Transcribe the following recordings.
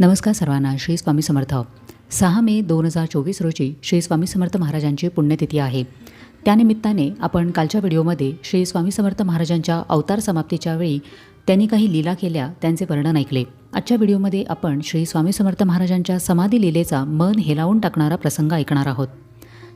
नमस्कार सर्वांना श्री स्वामी समर्थ. सहा मे दोन हजार चोवीस रोजी श्री स्वामी समर्थ महाराजांची पुण्यतिथी आहे. त्यानिमित्ताने आपण कालच्या व्हिडिओमध्ये श्री स्वामी समर्थ महाराजांच्या अवतार समाप्तीच्या वेळी त्यांनी काही लीला केल्या त्यांचे वर्णन ऐकले. आजच्या व्हिडिओमध्ये आपण श्री स्वामी समर्थ महाराजांच्या समाधी लीलेचा मन हेलावून टाकणारा प्रसंग ऐकणार आहोत.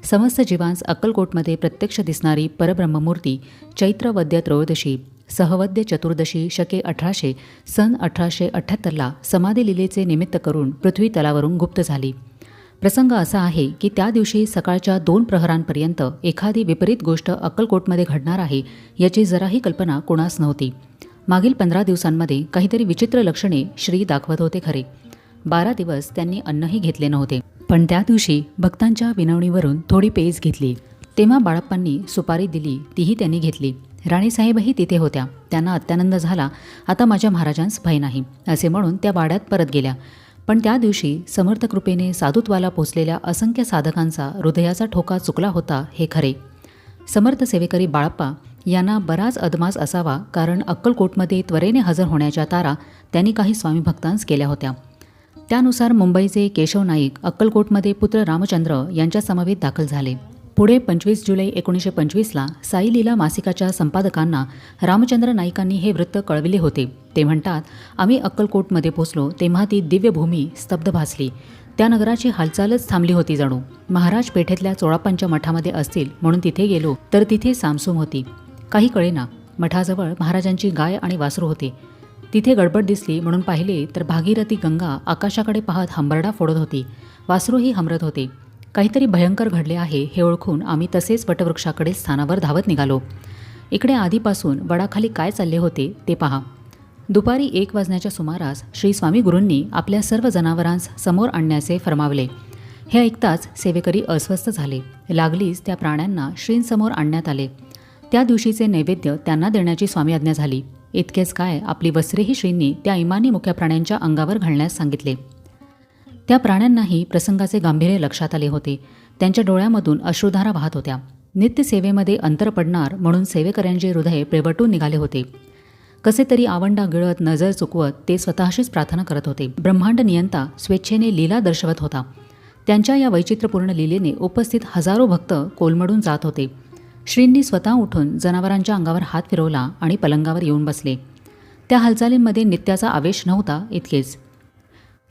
समस्त जीवांस अक्कलकोटमध्ये प्रत्यक्ष दिसणारी परब्रह्ममूर्ती चैत्र वद्य त्रयोदशी सहवद्य चतुर्दशी शके अठराशे सन अठराशे अठ्ठ्याहत्तरला समाधी लिलेचे निमित्त करून पृथ्वी तलावरून गुप्त झाली. प्रसंग असा आहे की त्या दिवशी सकाळच्या दोन प्रहरांपर्यंत एखादी विपरीत गोष्ट अक्कलकोटमध्ये घडणार आहे याची जराही कल्पना कोणास नव्हती. मागील पंधरा दिवसांमध्ये काहीतरी विचित्र लक्षणे श्री दाखवत होते खरे. बारा दिवस त्यांनी अन्नही घेतले नव्हते. पण त्या दिवशी भक्तांच्या विनवणीवरून थोडी पेज घेतली. तेव्हा बाळप्पांनी सुपारी दिली तीही त्यांनी घेतली. राणीसाहेबही तिथे होत्या. त्यांना अत्यानंद झाला. आता माझ्या महाराजांस भय नाही असे म्हणून त्या वाड्यात परत गेल्या. पण त्या दिवशी समर्थ कृपेने साधुत्वाला पोचलेल्या असंख्य साधकांचा हृदयाचा ठोका चुकला होता हे खरे. समर्थ सेवेकरी बाळप्पा यांना बराच अदमास असावा कारण अक्कलकोटमध्ये त्वरेने हजर होण्याच्या तारा त्यांनी काही स्वामी भक्तांस केल्या होत्या. त्यानुसार मुंबईचे केशव नाईक अक्कलकोटमध्ये पुत्र रामचंद्र यांच्या समवेत दाखल झाले. पुढे पंचवीस जुलै एकोणीसशे पंचवीसला साई लीला मासिकाच्या संपादकांना रामचंद्र नाईकांनी हे वृत्त कळविले होते. ते म्हणतात आम्ही अक्कलकोटमध्ये पोचलो तेव्हा ती दिव्यभूमी स्तब्ध भासली. त्या नगराची हालचालच थांबली होती जणू. महाराज पेठेतल्या चोळापांच्या मठामध्ये असतील म्हणून तिथे गेलो तर तिथे सामसूम होती. काही कळेना. मठाजवळ महाराजांची गाय आणि वासरू होते. तिथे गडबड दिसली म्हणून पाहिले तर भागीरथी गंगा आकाशाकडे पाहत हंबरडा फोडत होती. वासरूही हमरत होते. काहीतरी भयंकर घडले आहे हे ओळखून आम्ही तसेच वटवृक्षाकडे स्थानावर धावत निघालो. इकडे आधीपासून वडाखाली काय चालले होते ते पहा. दुपारी एक वाजण्याच्या सुमारास श्री स्वामी गुरूंनी आपल्या सर्व जनावरांस समोर आणण्याचे फरमावले. हे ऐकताच सेवेकरी अस्वस्थ झाले. लागलीच त्या प्राण्यांना श्रींसमोर आणण्यात आले. त्या दिवशीचे नैवेद्य त्यांना देण्याची स्वामी आज्ञा झाली. इतकेच काय आपली वस्त्रेही श्रींनी त्या इमानी मुख्या प्राण्यांच्या अंगावर घालण्यास सांगितले. त्या प्राण्यांनाही प्रसंगाचे गांभीर्य लक्षात आले होते. त्यांच्या डोळ्यामधून अश्रुधारा वाहत होत्या. नित्य सेवेमध्ये अंतर पडणार म्हणून सेवेकऱ्यांचे हृदय प्रेबटून निघाले होते. कसे तरी आवंडा गिळत नजर चुकवत ते स्वतःशीच प्रार्थना करत होते. ब्रह्मांड नियंता स्वेच्छेने लीला दर्शवत होता. त्यांच्या या वैचित्र्यपूर्ण लीलेने उपस्थित हजारो भक्त कोलमडून जात होते. श्रींनी स्वतः उठून जनावरांच्या अंगावर हात फिरवला आणि पलंगावर येऊन बसले. त्या हालचालींमध्ये नित्याचा आवेश नव्हता इतकेच.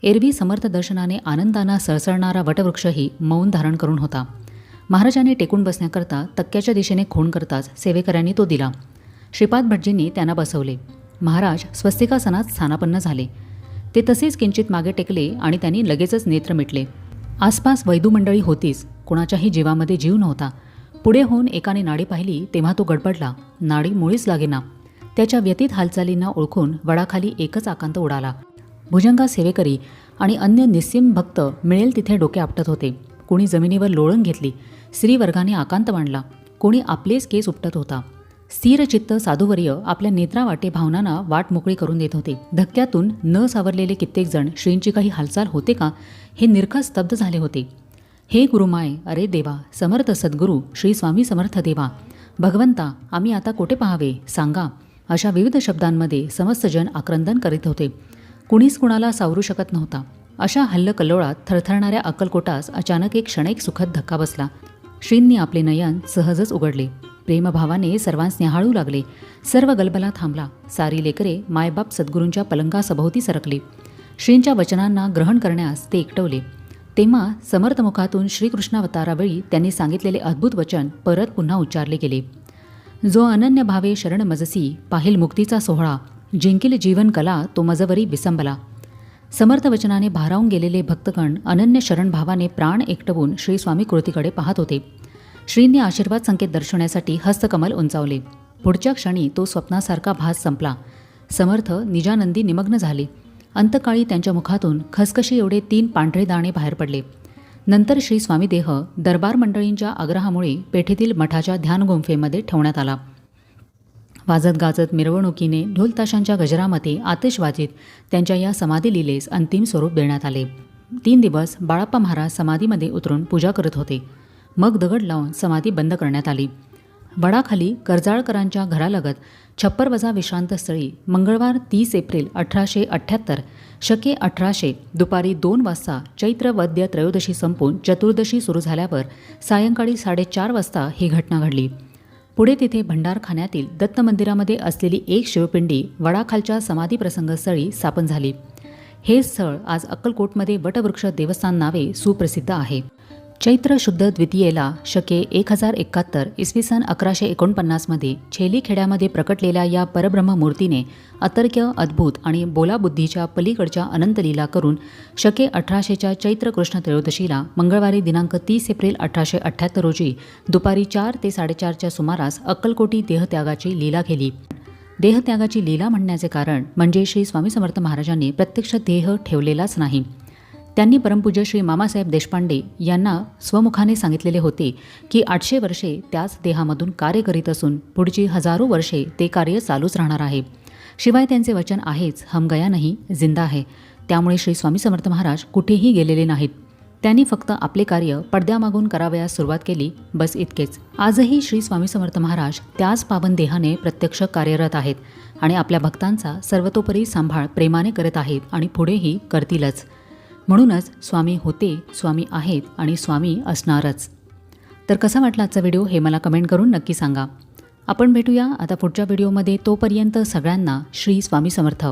एरवी समर्थ दर्शनाने आनंदाना सळसळणारा वटवृक्षही मौन धारण करून होता. महाराजांनी टेकून बसण्याकरता तक्क्याच्या दिशेने खूण करताच सेवेकऱ्यांनी तो दिला. श्रीपाद भटजींनी त्यांना बसवले. महाराज स्वस्तिकासनात स्थानापन्न झाले. ते तसेच किंचित मागे टेकले आणि त्यांनी लगेचच नेत्र मिटले. आसपास वैदूमंडळी होतीच. कुणाच्याही जीवामध्ये जीव नव्हता. पुढे होऊन एकाने नाडी पाहिली तेव्हा तो गडबडला. नाडी मुळीच लागेना. त्याच्या व्यतीत हालचालींना ओळखून वडाखाली एकच आकांत उडाला भुजंगा सेवेकरी आणि अन्य निस्सिम भक्त मिळेल तिथे डोके आपटत होते. कोणी जमिनीवर लोळण घेतली स्त्रीवर्गाने आकांत मांडला. कोणी आपलेच केस उपटत होता. स्थिरचित्त साधुवर्य आपल्या नेत्रावाटे भावनांना वाट मोकळी करून देत होते. धक्क्यातून न सावरलेले कित्येक जण श्रींची काही हालचाल होते का हे निरखा स्तब्ध झाले होते. हे गुरुमाय अरे देवा समर्थ सद्गुरू श्री स्वामी समर्थ देवा. भगवंता आम्ही आता कोठे पाहावे सांगा. अशा विविध शब्दांमध्ये समस्त जन आक्रंदन करीत होते. कुणीच कुणाला सावरू शकत नव्हता. अशा हल्लकल्लोळात थरथरणाऱ्या अक्कलकोटास अचानक एक क्षणिक सुखद धक्का बसला. श्रींनी आपले नयन सहजच उघडले. प्रेमभावाने सर्वांस निहाळू लागले. सर्व गलबला थांबला. सारी लेकरे मायबाप सद्गुरूंच्या पलंगासभोवती सरकली. श्रींच्या वचनांना ग्रहण करण्यास ते एकटवले. तेव्हा समर्थमुखातून श्रीकृष्णावतारावेळी त्यांनी सांगितलेले अद्भुत वचन परत पुन्हा उच्चारले गेले. जो अनन्य भावे शरण मजसी पाहिल मुक्तीचा सोहळा जिंकील जीवन कला तो मजवरी विसंबला. समर्थ वचनाने भारावून गेलेले भक्तगण अनन्य शरणभावाने प्राण एकटवून श्री स्वामी कृतीकडे पाहत होते. श्रींनी आशीर्वाद संकेत दर्शवण्यासाठी हस्तकमल उंचावले. पुढच्या क्षणी तो स्वप्नासारखा भास संपला. समर्थ निजानंदी निमग्न झाले. अंतकाळी त्यांच्या मुखातून खसखशी एवढे तीन पांढरे दाणे बाहेर पडले. नंतर श्री स्वामी देह दरबार मंडळींच्या आग्रहामुळे पेठेतील मठाच्या ध्यानगुंफेमध्ये ठेवण्यात आला. वाजत गाजत मिरवणुकीने ढोलताशांच्या गजरामध्ये आतिषबाजीत त्यांच्या या समाधी लिलेस अंतिम स्वरूप देण्यात आले. तीन दिवस बाळाप्पा महाराज समाधीमध्ये उतरून पूजा करत होते. मग दगड लावून समाधी बंद करण्यात आली. वडाखाली कर्जाळकरांच्या घरालगत छप्पर वजा विश्रांतस्थळी मंगळवार तीस एप्रिल अठराशे अठ्ठ्याहत्तर शके अठराशे दुपारी दोन वाजता चैत्र वद्य त्रयोदशी संपून चतुर्दशी सुरू झाल्यावर सायंकाळी साडेचार वाजता ही घटना घडली. पुढे तिथे भंडारखान्यातील दत्त मंदिरामध्ये असलेली एक शिवपिंडी वडाखालच्या समाधी प्रसंगस्थळी स्थापन झाली. हे स्थळ आज अक्कलकोटमध्ये वटवृक्ष देवस्थान नावे सुप्रसिद्ध आहे. चैत्र शुद्ध द्वितीयेला शके एक हजार एकाहत्तर इसवी सन अकराशे एकोणपन्नासमध्ये छेली खेड्यामध्ये प्रकटलेल्या या परब्रह्म मूर्तीने अतर्क्य अद्भुत आणि बोलाबुद्धीच्या पलीकडच्या अनंतलीला करून शके अठराशेच्या चैत्र कृष्ण त्रयोदशीला मंगळवारी दिनांक तीस एप्रिल अठराशे अठ्ठ्याहत्तर रोजी दुपारी चार ते साडेचारच्या सुमारास अक्कलकोटी देहत्यागाची लीला केली. देहत्यागाची लीला म्हणण्याचे कारण म्हणजे श्री स्वामी समर्थ महाराजांनी प्रत्यक्ष देह ठेवलेलाच नाही. त्यांनी परमपूज्य श्री मामासाहेब देशपांडे यांना स्वमुखाने सांगितलेले होते की आठशे वर्षे त्याच देहामधून कार्य करीत असून पुढची हजारो वर्षे ते कार्य चालूच राहणार आहे. शिवाय त्यांचे वचन आहेच हमगया नाही जिंदा आहे त्यामुळे श्री स्वामी समर्थ महाराज कुठेही गेलेले नाहीत. त्यांनी फक्त आपले कार्य पडद्यामागून करावयास सुरुवात केली बस इतकेच. आजही श्री स्वामी समर्थ महाराज त्याच पावन देहाने प्रत्यक्ष कार्यरत आहेत आणि आपल्या भक्तांचा सर्वतोपरी सांभाळ प्रेमाने करत आहेत आणि पुढेही करतीलच. म्हणूनच स्वामी होते स्वामी आहेत आणि स्वामी असणारच. तर कसा वाटला आजचा व्हिडिओ हे मला कमेंट करून नक्की सांगा. आपण भेटूया आता पुढच्या व्हिडिओमध्ये तोपर्यंत सगळ्यांना श्री स्वामी समर्थ.